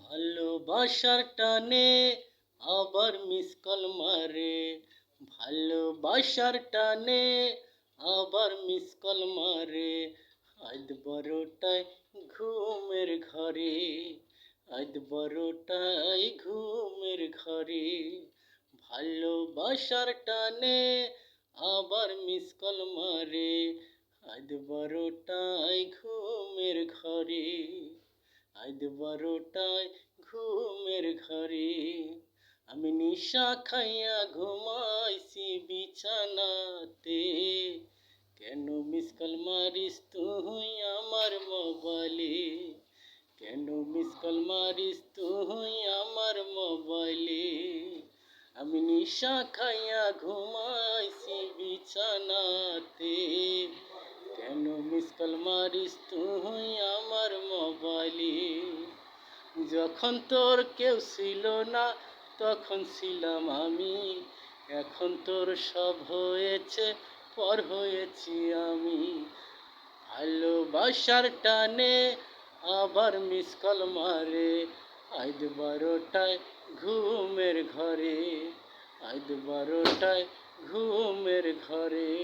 ভালোবাসার টানে আবার মিস কল মারে। ভালোবাসার টানে আবার মিস কল মারে। আজ বড়টাই ঘুমের ঘরে। আজ বড়টাই ঘুমের ঘরে। ভালোবাসার টানে আবার মিস কল মারে। আজ বড়টাই ঘুমের ঘরে। আজ বারোটায় ঘুমের ঘরে। আমি নিশা খাইয়া ঘুমাইছি বিছানাতে। কেন মিস কল মারিস তুই আমার মোবাইলে কেন মিস কল মারিস তুই আমার মোবাইলে আমি নিশা খাইয়া ঘুমাইছি বিছানাতে। কেন মিস কল মারিস তুই মোবাইলে যখন তোর কেউ ছিল না, তখন ছিলাম আমি। এখন তোর সব হয়েছে, পর হয়েছি আমি। ভালোবাসার টানে আবার মিস কল মারে। আজ বারোটায় ঘুমের ঘরে, আজ বারোটায় ঘুমের ঘরে।